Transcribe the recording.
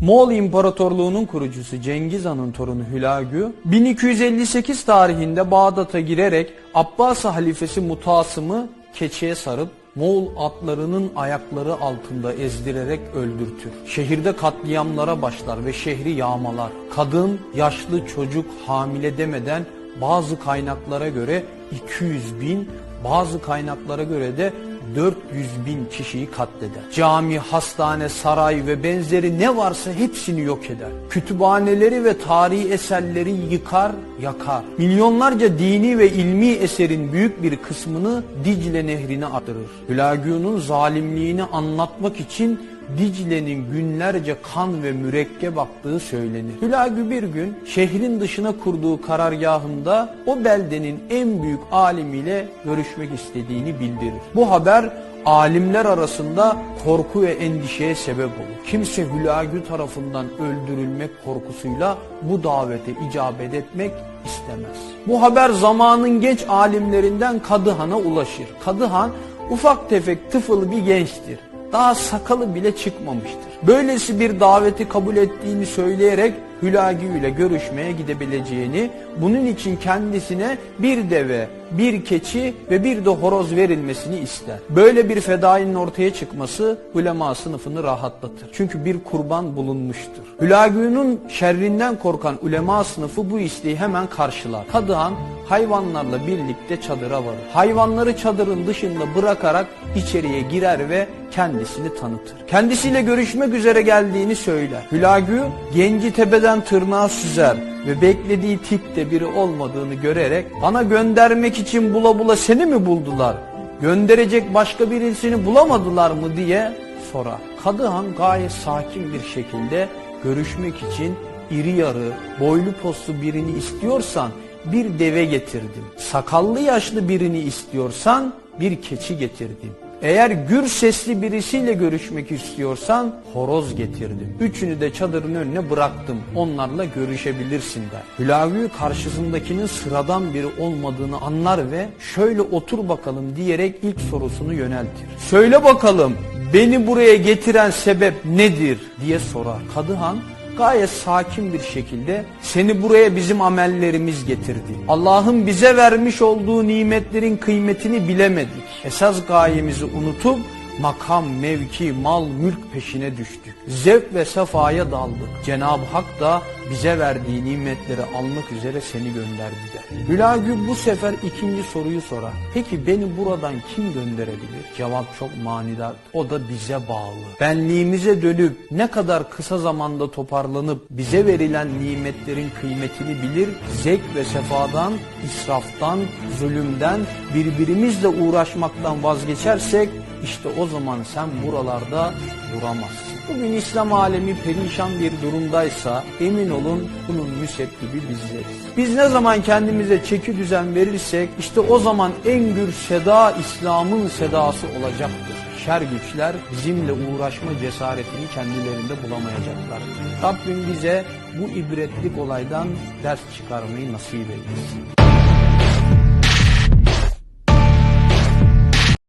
Moğol İmparatorluğu'nun kurucusu Cengiz Han'ın torunu Hülagü 1258 tarihinde Bağdat'a girerek Abbas halifesi Mutasım'ı keçiye sarıp Moğol atlarının ayakları altında ezdirerek öldürtür. Şehirde katliamlara başlar ve şehri yağmalar. Kadın, yaşlı, çocuk, hamile demeden bazı kaynaklara göre 200 bin, bazı kaynaklara göre de 400 bin kişiyi katleder. Cami, hastane, saray ve benzeri ne varsa hepsini yok eder. Kütüphaneleri ve tarihi eserleri yıkar, yakar. Milyonlarca dini ve ilmi eserin büyük bir kısmını Dicle nehrine atırır. Hülagü'nün zalimliğini anlatmak için Dicle'nin günlerce kan ve mürekkep aktığı söylenir. Hülagü bir gün şehrin dışına kurduğu karargahında o beldenin en büyük alimiyle görüşmek istediğini bildirir. Bu haber alimler arasında korku ve endişeye sebep olur. Kimse Hülagü tarafından öldürülmek korkusuyla bu davete icabet etmek istemez. Bu haber zamanın genç alimlerinden Kadıhan'a ulaşır. Kadıhan ufak tefek tıfıl bir gençtir daha sakalı bile çıkmamıştır. Böylesi bir daveti kabul ettiğini söyleyerek Hülagü ile görüşmeye gidebileceğini, bunun için kendisine bir deve, bir keçi ve bir de horoz verilmesini ister. Böyle bir fedainin ortaya çıkması ulema sınıfını rahatlatır. Çünkü bir kurban bulunmuştur. Hülagü'nün şerrinden korkan ulema sınıfı bu isteği hemen karşılar. Kadıhan hayvanlarla birlikte çadıra varır. Hayvanları çadırın dışında bırakarak içeriye girer ve kendisini tanıtır. Kendisiyle görüşmek üzere geldiğini söyler. Hülagü genci tepeden tırnağa süzer ve beklediği tipte biri olmadığını görerek bana göndermek için bula bula seni mi buldular? Gönderecek başka birisini bulamadılar mı diye sorar. Kadıhan gayet sakin bir şekilde görüşmek için iri yarı, boylu poslu birini istiyorsan bir deve getirdim. Sakallı yaşlı birini istiyorsan bir keçi getirdim. Eğer gür sesli birisiyle görüşmek istiyorsan horoz getirdim. Üçünü de çadırın önüne bıraktım. Onlarla görüşebilirsin der. Hülagü karşısındakinin sıradan biri olmadığını anlar ve şöyle otur bakalım diyerek ilk sorusunu yöneltir. Söyle bakalım beni buraya getiren sebep nedir diye sorar. Kadıhan gayet sakin bir şekilde seni buraya bizim amellerimiz getirdi. Allah'ın bize vermiş olduğu nimetlerin kıymetini bilemedik. Esas gayemizi unutup makam, mevki, mal, mülk peşine düştük. Zevk ve sefaya daldık. Cenab-ı Hak da bize verdiği nimetleri almak üzere seni gönderdi der. Hülagü bu sefer ikinci soruyu sorar. Peki beni buradan kim gönderebilir? Cevap çok manidar. O da bize bağlı. Benliğimize dönüp ne kadar kısa zamanda toparlanıp bize verilen nimetlerin kıymetini bilir, zevk ve sefadan, israftan, zulümden, birbirimizle uğraşmaktan vazgeçersek işte o zaman sen buralarda duramazsın. Bugün İslam alemi perişan bir durumdaysa emin olun bunun müsebbibi bizleriz. Biz ne zaman kendimize çeki düzen verirsek işte o zaman en gür seda İslam'ın sedası olacaktır. Şer güçler bizimle uğraşma cesaretini kendilerinde bulamayacaklar. Rabbim bize bu ibretlik olaydan ders çıkarmayı nasip eylesin.